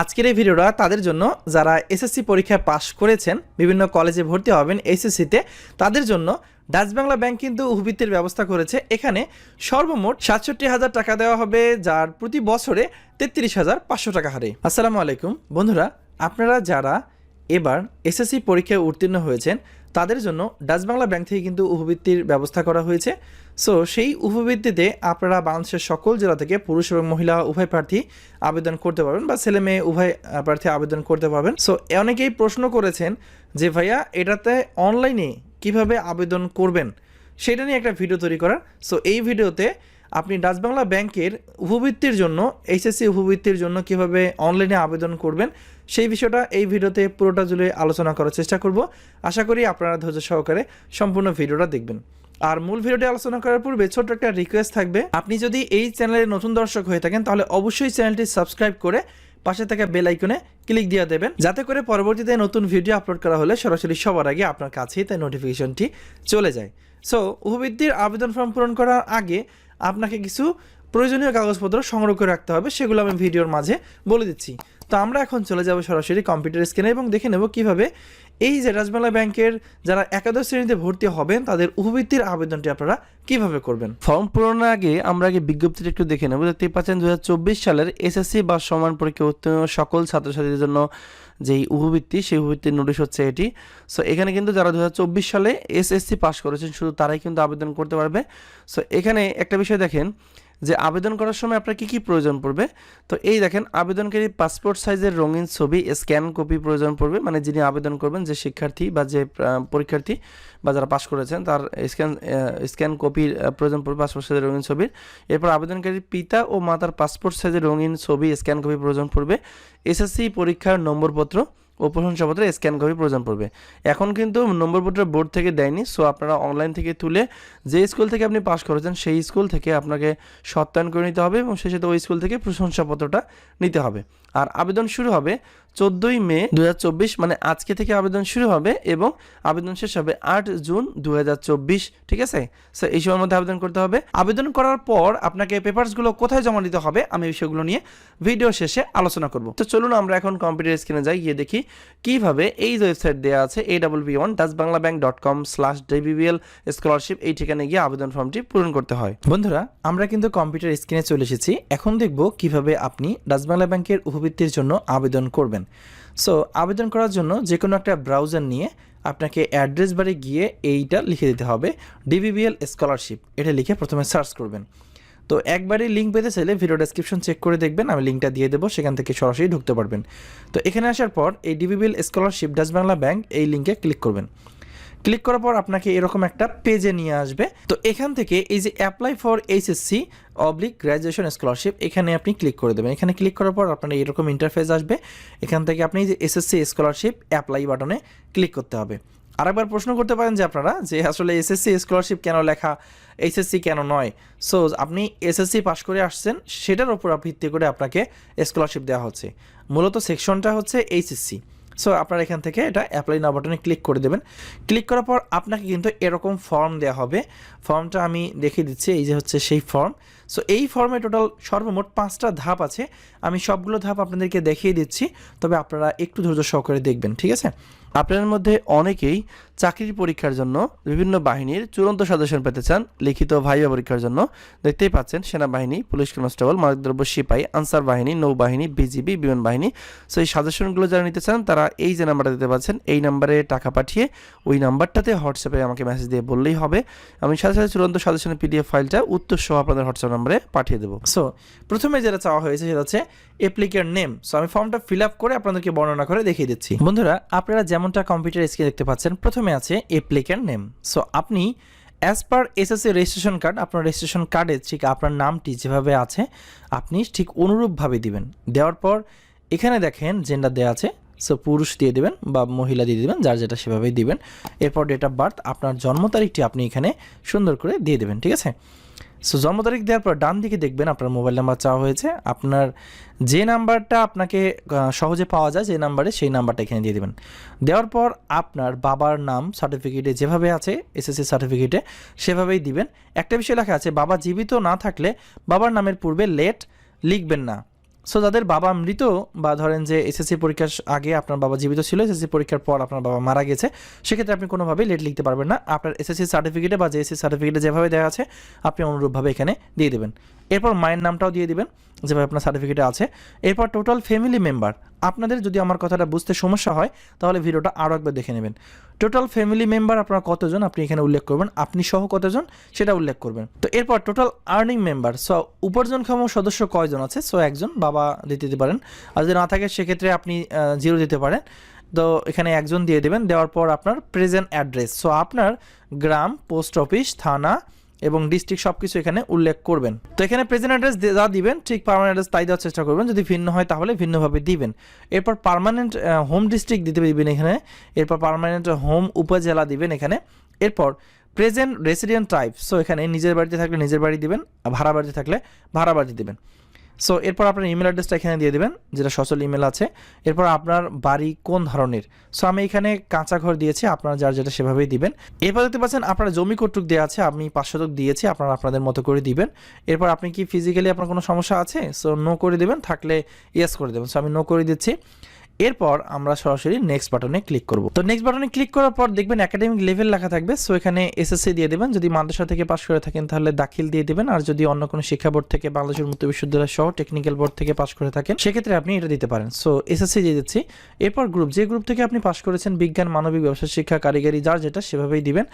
আজকের এই ভিডিওটা তাদের জন্য, যারা এসএসসি পরীক্ষায় পাশ করেছেন, বিভিন্ন কলেজে ভর্তি হবেন এসএসসিতে তাদের জন্য ডাচ বাংলা ব্যাংক কিন্তু উহবৃত্তির ব্যবস্থা করেছে। এখানে সর্বমোট সাতষট্টি হাজার টাকা দেওয়া হবে, যার প্রতি বছরে তেত্রিশ হাজার পাঁচশো টাকা হারে। আসসালামু আলাইকুম। বন্ধুরা, আপনারা যারা এবার এসএসসি পরীক্ষায় উত্তীর্ণ হয়েছেন। তাদের জন্য ডাচ বাংলা ব্যাংক থেকে কিন্তু উপবৃত্তির ব্যবস্থা করা হয়েছে। সো, সেই উপবৃত্তিতে আপনারা বাংলাদেশের সকল জেলা থেকে পুরুষ এবং মহিলা উভয় প্রার্থী আবেদন করতে পারবেন বা ছেলে মেয়ে উভয় প্রার্থী আবেদন করতে পারবেন। সো, অনেকেই প্রশ্ন করেছেন যে, ভাইয়া, এটাতে অনলাইনে কীভাবে আবেদন করবেন? সেটা নিয়ে একটা ভিডিও তৈরি করার। সো, এই ভিডিওতে আপনি ডাচ বাংলা ব্যাংকের উপবৃত্তির জন্য, এইচএসসি উপবৃত্তির জন্য কীভাবে অনলাইনে আবেদন করবেন, সেই বিষয়টা এই ভিডিওতে পুরোটা জুড়ে আলোচনা করার চেষ্টা করব। আশা করি আপনারা ধৈর্য সহকারে সম্পূর্ণ ভিডিওটা দেখবেন। আর মূল ভিডিওটি আলোচনা করার পূর্বে ছোট্ট একটা রিকোয়েস্ট থাকবে। আপনি যদি এই চ্যানেলের নতুন দর্শক হয়ে থাকেন, তাহলে অবশ্যই চ্যানেলটি সাবস্ক্রাইব করে পাশে থাকা বেল আইকনে ক্লিক দিয়ে দেবেন। যাতে করে পরবর্তীতে নতুন ভিডিও আপলোড করা হলে সরাসরি সবার আগে আপনার কাছেই তাই নোটিফিকেশনটি চলে যায়। সো উপবৃত্তির আবেদন ফর্ম পূরণ করার আগে আপনাকে কিছু প্রয়োজনীয় কাগজপত্র সংগ্রহ করে রাখতে হবে, সেগুলো আমি ভিডিওর মাঝে বলে দিচ্ছি। তো আমরা এখন চলে যাব সরাসরি কম্পিউটার স্ক্রিনে এবং দেখে নেব কীভাবে এই যে রাজবাংলা ব্যাংকের যারা একাদশ শ্রেণীতে ভর্তি হবেন, তাদের উপবৃত্তির আবেদনটি আপনারা কীভাবে করবেন? ফর্ম পূরণের আগে আমরা আগে বিজ্ঞপ্তিটা একটু দেখে নেব। দেখতে পাচ্ছেন দু হাজার চব্বিশ সালের এসএসসি বা সমান পরীক্ষা উত্তীর্ণ সকল ছাত্রছাত্রীদের জন্য যেই উপবৃত্তি সেই উপবৃত্তির নোটিশ হচ্ছে এটি। সো এখানে কিন্তু যারা দু হাজার চব্বিশ সালে এসএসসি পাস করেছেন, শুধু তারাই কিন্তু আবেদন করতে পারবে। সো এখানে একটা বিষয় দেখেন যে আবেদন করার সময় আপনার কী কী প্রয়োজন পড়বে? তো এই দেখেন, আবেদনকারী পাসপোর্ট সাইজের রঙিন ছবি, স্ক্যান কপি প্রয়োজন পড়বে। মানে যিনি আবেদন করবেন যে শিক্ষার্থী বা যে পরীক্ষার্থী বা যারা পাশ করেছেন, তার স্ক্যান স্ক্যান কপির প্রয়োজন পড়বে পাসপোর্ট সাইজের রঙিন ছবির। এরপর আবেদনকারীর পিতা ও মাতার পাসপোর্ট সাইজের রঙিন ছবি, স্ক্যান কপি প্রয়োজন পড়বে। এসএসসি পরীক্ষার নম্বরপত্র ও প্রশংসাপত্রে স্ক্যান কপি প্রয়োজন পড়বে। এখন কিন্তু নম্বর নম্বরপত্র বোর্ড থেকে দেয়নি সো আপনারা অনলাইন থেকে তুলে যে স্কুল থেকে আপনি পাশ করেছেন, সেই স্কুল থেকে আপনাকে সত্যায়ন করে নিতে হবে এবং সেই সাথে ওই স্কুল থেকে প্রশংসাপত্রটা নিতে হবে। আর আবেদন শুরু হবে চোদ্দোই মে দু হাজার চব্বিশ মানে আজকে থেকে আবেদন শুরু হবে এবং আবেদন শেষ হবে আট জুন দু হাজার চব্বিশ, ঠিক আছে? সো এই সময়ের মধ্যে আবেদন করতে হবে। আবেদন করার পর আপনাকে পেপারসগুলো কোথায় জমা দিতে হবে আমি বিষয়গুলো নিয়ে ভিডিও শেষে আলোচনা করব। তো চলুন আমরা এখন কম্পিউটার স্ক্রিনে যাই, গিয়ে দেখি কীভাবে এই ওয়েবসাইট দেওয়া আছে এ double B one Dutch Bangla bank dot com slash DBBL scholarship এই ঠিকানায় গিয়ে আবেদন ফর্মটি পূরণ করতে হয়। বন্ধুরা, আমরা কিন্তু কম্পিউটার স্ক্রিনে চলে এসেছি। এখন দেখব কীভাবে আপনি ডাচবাংলা ব্যাংকের উপবৃত্তির জন্য আবেদন করবেন। সো আবেদন করার জন্য যে কোনো একটা ব্রাউজার নিয়ে আপনাকে অ্যাড্রেস বারে গিয়ে এইটা লিখে দিতে হবে ডিবিবিএল স্কলারশিপ এটা লিখে প্রথমে সার্চ করবেন। তো একবারই লিঙ্ক পেতে চাইলে ভিডিও ডেসক্রিপশন চেক করে দেখবেন, আমি লিঙ্কটা দিয়ে দেবো, সেখান থেকে সরাসরি ঢুকতে পারবেন। তো, এখানে আসার পর এই DBBL scholarship Dutch Bangla bank এই লিঙ্কে ক্লিক করবেন। ক্লিক করার পর আপনাকে এরকম একটা পেজে নিয়ে আসবে। তো এখান থেকে এই যে apply for HSC oblique graduation scholarship এখানে আপনি ক্লিক করে দেবেন। এখানে ক্লিক করার পর আপনার এরকম ইন্টারফেস আসবে। এখান থেকে আপনি যে এসএসসি স্কলারশিপ অ্যাপ্লাই বাটনে ক্লিক করতে হবে। আরেকবার প্রশ্ন করতে পারেন যে আপনারা, যে আসলে এসএসসি স্কলারশিপ কেন লেখা এইচএসসি কেন নয়? সো আপনি এসএসসি পাশ করে আসছেন, সেটার উপর ভিত্তি করে আপনাকে স্কলারশিপ দেওয়া হচ্ছে। মূলত সেকশনটা হচ্ছে এইচএসসি সো আপনারা এখান থেকে এটা অ্যাপ্লাই নাও বাটনে ক্লিক করে দেবেন। ক্লিক করার পর আপনাকে কিন্তু এরকম ফর্ম দেওয়া হবে। ফর্মটা আমি দেখিয়ে দিচ্ছি, এই যে হচ্ছে সেই ফর্ম সো এই ফর্মে টোটাল সর্বমোট পাঁচটা ধাপ আছে। আমি সবগুলো ধাপ আপনাদেরকে দেখিয়ে দিচ্ছি, তবে আপনারা একটু ধৈর্য সহকারে দেখবেন, ঠিক আছে? আপনাদের মধ্যে অনেকেই চাকরির পরীক্ষার জন্য বিভিন্ন বাহিনীর চূড়ান্ত সাজেশন পেতে চান। লিখিত ভাইবা পরীক্ষার জন্য দেখতেই পাচ্ছেন, সেনাবাহিনী, পুলিশ কনস্টেবল, মাদকদ্রব্য সিপাহী আনসার বাহিনী, নৌবাহিনী, বিজিবি, বিমান বাহিনী। সো এই সাজেশনগুলো যারা নিতে চান, তারা এই যে নাম্বারটা দিতে পাচ্ছেন, এই নাম্বারে টাকা পাঠিয়ে ওই নাম্বারটাতে হোয়াটসঅ্যাপে আমাকে মেসেজ দিয়ে বললেই হবে। আমি সাথে সাথে চূড়ান্ত সাজেশনের পিডিএফ ফাইলটা উত্তর সহ আপনাদের হোয়াটসঅ্যাপ নাম্বারে পাঠিয়ে দেবো। সো প্রথমে যেটা চাওয়া হয়েছে সেটা হচ্ছে অ্যাপ্লিকের নেম সো আমি ফর্মটা ফিল আপ করে আপনাদেরকে বর্ণনা করে দেখিয়ে দিচ্ছি। বন্ধুরা, আপনারা যেমনটা কম্পিউটার স্ক্রিনে দেখতে পাচ্ছেন, প্রথমে আছে অ্যাপ্লিকের নেম সো আপনি as per SSC registration card আপনার রেজিস্ট্রেশন কার্ডে ঠিক আপনার নামটি যেভাবে আছে, আপনি ঠিক অনুরূপভাবে দিবেন। দেওয়ার পর এখানে দেখেন জেন্ডার দেওয়া আছে সো পুরুষ দিয়ে দিবেন বা মহিলা দিয়ে দিবেন, যার যেটা সেভাবেই দিবেন। এরপর ডেট অফ বার্থ আপনার জন্ম তারিখটি আপনি এখানে সুন্দর করে দিয়ে দেবেন, ঠিক আছে? সো জন্ম তারিখ দেওয়ার পর ডান দিকে দেখবেন আপনার মোবাইল নাম্বার চাওয়া হয়েছে। আপনার যে নাম্বারটা আপনাকে সহজে পাওয়া যায়, যে নাম্বারে সেই নাম্বারটা এখানে দিয়ে দেবেন। দেওয়ার পর আপনার বাবার নাম সার্টিফিকেটে যেভাবে আছে এসএসসি সার্টিফিকেটে সেভাবেই দিবেন। একটা বিষয় লেখা আছে, বাবা জীবিত না থাকলে বাবার নামের পূর্বে লেট লিখবেন না। সো যাদের বাবা মৃত বা ধরেন যে এসএসসি পরীক্ষার আগে আপনার বাবা জীবিত ছিল এসএসসি পরীক্ষার পর আপনার বাবা মারা গেছে। সেক্ষেত্রে আপনি কোনোভাবেই লেট লিখতে পারবেন না। আপনার এসএসসি সার্টিফিকেটে বা জেএসসি সার্টিফিকেটে যেভাবে দেওয়া আছে, আপনি অনুরূপভাবে এখানে দিয়ে দেবেন। এরপর মায়ের নামটাও দিয়ে দিবেন। যেভাবে আপনার সার্টিফিকেটে আছে। এরপর টোটাল ফ্যামিলি মেম্বার আপনাদের যদি আমার কথাটা বুঝতে সমস্যা হয়, তাহলে ভিডিওটা আরও একবার দেখে নেবেন। টোটাল ফ্যামিলি মেম্বার আপনার কতজন? আপনি এখানে উল্লেখ করবেন। আপনি সহ কতজন? সেটা উল্লেখ করবেন। তো এরপর টোটাল আর্নিং মেম্বার সো উপার্জনক্ষম সদস্য কয়জন আছে? সো একজন, বাবা দিতে দিতে পারেন। আর যদি না থাকে, সেক্ষেত্রে আপনি জিরো দিতে পারেন। তো এখানে একজন দিয়ে দেবেন। দেওয়ার পর আপনার প্রেজেন্ট অ্যাড্রেস সো আপনার গ্রাম পোস্ট অফিস থানা এবং ডিস্ট্রিক্ট সব কিছু এখানে উল্লেখ করবেন। তো এখানে প্রেজেন্ট অ্যাড্রেস যা দিবেন, ঠিক পার্মানেন্ট অ্যাড্রেস তাই দেওয়ার চেষ্টা করবেন। যদি ভিন্ন হয় তাহলে ভিন্নভাবে দিবেন। এরপর পারমানেন্ট হোম ডিস্ট্রিক্ট দিতে দিবেন এখানে। এরপর পারমানেন্ট হোম উপজেলা দিবেন এখানে। এরপর প্রেজেন্ট রেসিডেন্ট টাইপ সো এখানে নিজের বাড়িতে থাকলে নিজের বাড়ি দিবেন, ভাড়া বাড়িতে থাকলে ভাড়া বাড়ি দিবেন। সো এরপর আপনার ইমেল অ্যাড্রেসটা এখানে দিয়ে দেবেন, যেটা সচল ইমেল আছে। এরপর আপনার বাড়ি কোন ধরনের? সো আমি এখানে কাঁচা ঘর দিয়েছি, আপনারা যার যেটা সেভাবেই দিবেন। এরপর দেখতে পাচ্ছেন, আপনার জমি কটুক দেওয়া আছে, আমি পাঁচশো টুক দিয়েছি, আপনারা আপনাদের মতো করে দিবেন। এরপর আপনি কি ফিজিক্যালি আপনার কোনো সমস্যা আছে? সো নো করে দেবেন, থাকলে ইয়েস করে দেবেন। সো আমি নো করে দিচ্ছি। এরপর আমরা সরাসরি নেক্সট বাটনে ক্লিক করব। তো নেক্সট বাটনে ক্লিক করার পর দেখবেন একাডেমিক লেভেল লেখা থাকবে সো এখানে এসএসসি দিয়ে দেবেন। যদি মাদ্রাসা থেকে পাশ করে থাকেন, তাহলে দাখিল দিয়ে দেবেন। আর যদি অন্য কোনো শিক্ষা বোর্ড থেকে, বাংলাদেশের মুক্ত বিশ্ববিদ্যালয় সহ টেকনিক্যাল বোর্ড থেকে পাশ করে থাকেন, সেক্ষেত্রে আপনি এটা দিতে পারেন। সো এসএসসি দিয়ে দিচ্ছি। এরপর গ্রুপ যে গ্রুপ থেকে আপনি পাশ করেছেন, বিজ্ঞান, মানবিক, ব্যবসা, শিক্ষা, কারিগরি, যার যেটা, সেভাবেই দিবেন।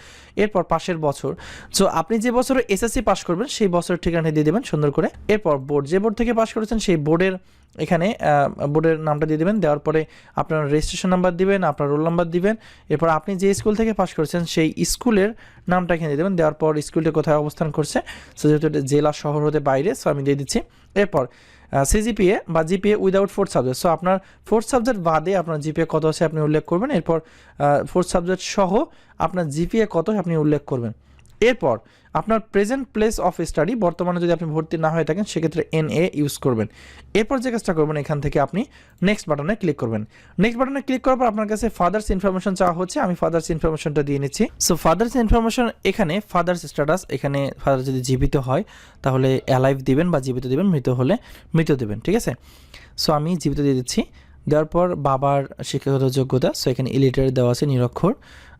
এরপর পাশের বছর। সো আপনি যে বছরে এসএসসি পাশ করবেন, সেই বছরের ঠিকানা দিয়ে দেবেন সুন্দর করে। এরপর বোর্ড যে বোর্ড থেকে পাশ করেছেন, সেই বোর্ডের এখানে বোর্ডের নামটা দিয়ে দেবেন, দেওয়ার পরে আপনার রেজিস্ট্রেশন নাম্বার দিবেন, আপনার রোল নাম্বার দিবেন, এরপর আপনি যে স্কুল থেকে পাশ করেছেন সেই স্কুলের নামটা এখানে দিয়ে দেবেন, দেওয়ার পর স্কুলটা কোথায় অবস্থান করছে সো যেহেতু এটা জেলা শহর হতে বাইরে সো আমি দিয়ে দিচ্ছি। এরপর সিজিপিএ বা GPA without fourth subject so আপনার ফোর্থ সাবজেক্ট বাদে আপনার জিপিএ কত আছে আপনি উল্লেখ করবেন, এরপর ফোর্থ সাবজেক্ট সহ আপনার জিপিএ কত আপনি উল্লেখ করবেন। এরপর আপনার প্রেজেন্ট প্লেস অফ স্টাডি বর্তমানে যদি আপনি ভর্তি না হয়ে থাকেন, সেক্ষেত্রে এন এ ইউজ করবেন। এরপর যে কাজটা করবেন, এখান থেকে আপনি নেক্সট বাটনে ক্লিক করবেন। নেক্সট বাটনে ক্লিক করার পর আপনার কাছে ফাদার্স ইনফরমেশন চাওয়া হচ্ছে, আমি ফাদার্স ইনফরমেশনটা দিয়ে নিচ্ছি। সো ফাদার্স ইনফরমেশন এখানে ফাদার্স স্ট্যাটাস এখানে ফাদার যদি জীবিত হয়, তাহলে অ্যালাইভ দিবেন বা জীবিত দিবেন, মৃত হলে মৃত দেবেন, ঠিক আছে? সো আমি জীবিত দিয়ে দিচ্ছি। দেওয়ার পর বাবার শিক্ষাগত যোগ্যতা সো এখানে ইলিটারি দেওয়া আছে, নিরক্ষর।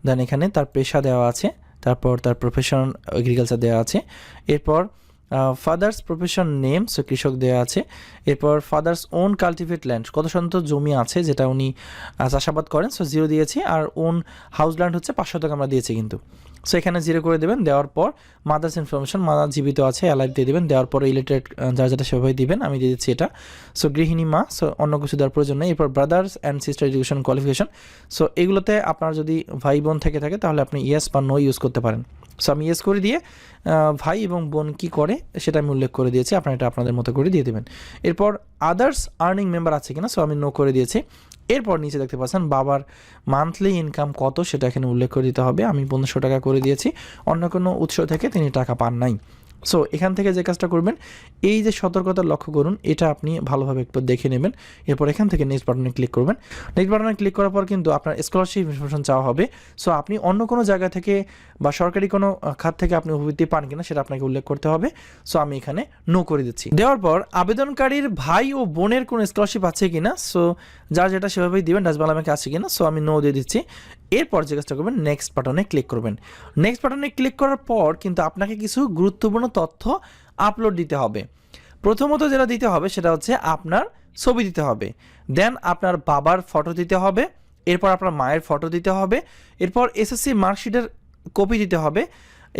দেন এখানে তার পেশা দেওয়া আছে। তারপর তার প্রফেশন এগ্রিকালচার দেওয়া আছে। এরপর ফাদার্স প্রফেশন নেম সো কৃষক দেওয়া আছে। এরপর ফাদার্স ওন কাল্টিভেট ল্যান্ড কত শতাংশ জমি আছে যেটা উনি চাষাবাদ করেন সো জিরো দিয়েছি। আর ওন হাউস ল্যান্ড হচ্ছে পাঁচ শতক আমরা দিয়েছি কিন্তু। সো এখানে জিরো করে দেবেন, দেওয়ার পর মাদার্স ইনফরমেশন মাদার জীবিত আছে অ্যালাইভ দিয়ে দেবেন, দেওয়ার পর রিলেটেড যার যেটা সেভাবে দিবেন, আমি দিয়ে দিচ্ছি এটা। সো গৃহিণী মা সো অন্য কিছু দেওয়ার প্রয়োজন নেই। এরপর brothers and sister education qualification so এগুলোতে আপনার যদি ভাই বোন থেকে থাকে, তাহলে আপনি ইয়েস বা নো ইউজ করতে পারেন। সো আমি ইয়েস করে দিয়ে ভাই এবং বোন কি করে, সেটা আমি উল্লেখ করে দিয়েছি, আপনারা এটা আপনাদের মতো করে দিয়ে দেবেন। এরপর আদার্স আর্নিং মেম্বার আছে কিনা সো আমি নো করে দিয়েছি। এরপর নিচে দেখতে পাচ্ছেন বাবার মান্থলি ইনকাম কত সেটা এখানে উল্লেখ করে দিতে হবে। আমি পনেরোশো টাকা করে দিয়েছি। অন্য কোনো উৎস থেকে তিনি টাকা পান নাই। সো এখান থেকে যে কাজটা করবেন, এই যে সতর্কতা লক্ষ্য করুন, এটা আপনি ভালোভাবে একটু দেখে নেবেন। এরপর এখান থেকে নেক্সট বাটনে ক্লিক করবেন। নেক্সট বাটনে ক্লিক করার পর কিন্তু আপনার স্কলারশিপ ইনফরমেশন চাওয়া হবে। সো আপনি অন্য কোনো জায়গা থেকে বা সরকারি কোনো খাত থেকে আপনি উপবৃত্তি পান কিনা সেটা আপনাকে উল্লেখ করতে হবে। সো আমি এখানে নো করে দিচ্ছি। দেওয়ার পর আবেদনকারীর ভাই ও বোনের কোনো স্কলারশিপ আছে কিনা? সো যার যেটা সেভাবেই দিবেন ডাচবাংলা আমাকে আছে কিনা? সো আমি নো দিয়ে দিচ্ছি। এরপর যে কাজটা করবেন নেক্সট বাটনে ক্লিক করবেন। নেক্সট বাটনে ক্লিক করার পর কিন্তু আপনাকে কিছু গুরুত্বপূর্ণ তথ্য আপলোড দিতে হবে। প্রথমত যেটা দিতে হবে, সেটা হচ্ছে আপনার ছবি দিতে হবে। দেন আপনার বাবার ফটো দিতে হবে, এরপর আপনার মায়ের ফটো দিতে হবে, এরপর এসএসসি মার্কশিটের কপি দিতে হবে,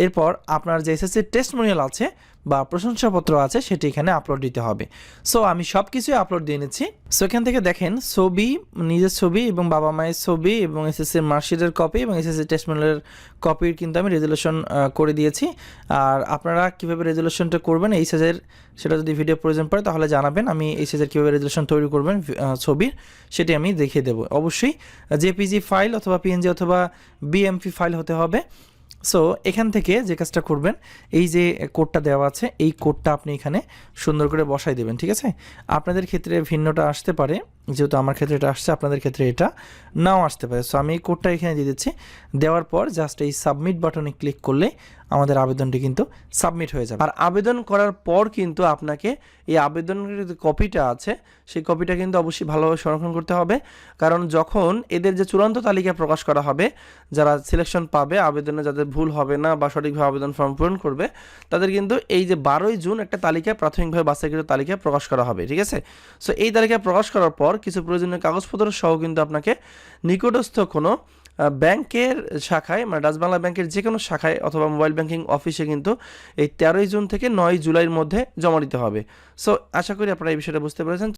এরপর আপনার যে এসএসসি টেস্ট টেস্টমোনিয়াল আছে বা প্রশংসাপত্র আছে, সেটি এখানে আপলোড দিতে হবে। সো আমি সব কিছুই আপলোড দিয়ে নিচ্ছি। সো এখান থেকে দেখেন, ছবি, নিজের ছবি এবং বাবা মায়ের ছবি এবং এসএসসি মার্কশিটের কপি এবং এসএসসি টেস্টমোনিয়ালের কপির কিন্তু আমি রেজলিউশন করে দিয়েছি। আর আপনারা কীভাবে রেজলিউশনটা করবেন, এই সাইজের সেটা যদি ভিডিও প্রয়োজন পড়ে, তাহলে জানাবেন। আমি এই সাইজের কীভাবে রেজলিউশন তৈরি করবেন ছবির, সেটি আমি দেখিয়ে দেবো। অবশ্যই জেপিজি ফাইল অথবা পিএনজি অথবা বিএমপি ফাইল হতে হবে। সো এখান থেকে যে কাজটা করবেন, এই যে কোডটা দেওয়া আছে, এই কোডটা আপনি এখানে সুন্দর করে বসাই দেবেন, ঠিক আছে? আপনাদের ক্ষেত্রে ভিন্নটা আসতে পারে। যেহেতু আমার ক্ষেত্রে এটা আসছে, আপনাদের ক্ষেত্রে এটা নাও আসতে পারে। সো আমি এই কোডটা এখানে দিয়ে দিচ্ছি। দেওয়ার পর জাস্ট এই সাবমিট বাটনে ক্লিক করলে আমাদের আবেদনটি কিন্তু সাবমিট হয়ে যাবে। আর আবেদন করার পর কিন্তু আপনাকে এই আবেদনের যে কপিটা আছে, সেই কপিটা কিন্তু অবশ্যই ভালোভাবে সংরক্ষণ করতে হবে। কারণ যখন এদের যে চূড়ান্ত তালিকা প্রকাশ করা হবে, যারা সিলেকশন পাবে, আবেদনে যাদের ভুল হবে না বা সঠিকভাবে আবেদন ফর্ম পূরণ করবে, তাদের কিন্তু এই যে বারোই জুন একটা তালিকা প্রাথমিকভাবে বাস্তবিত তালিকা প্রকাশ করা হবে, ঠিক আছে? সো এই তালিকা প্রকাশ করার পর কিছু প্রয়োজনীয় কাগজপত্র সহ কিন্তু আপনাকে নিকটস্থ কোনো ব্যাংকের শাখায় মানে ডাচ বাংলা ব্যাংকের যে কোনো শাখায় অথবা মোবাইল ব্যাংকিং অফিসে কিন্তু এই তেরোই জুন থেকে নয় জুলাইয়ের মধ্যে জমা দিতে হবে। সো আশা করি আপনারা এই বিষয়টা বুঝতে পেরেছেন।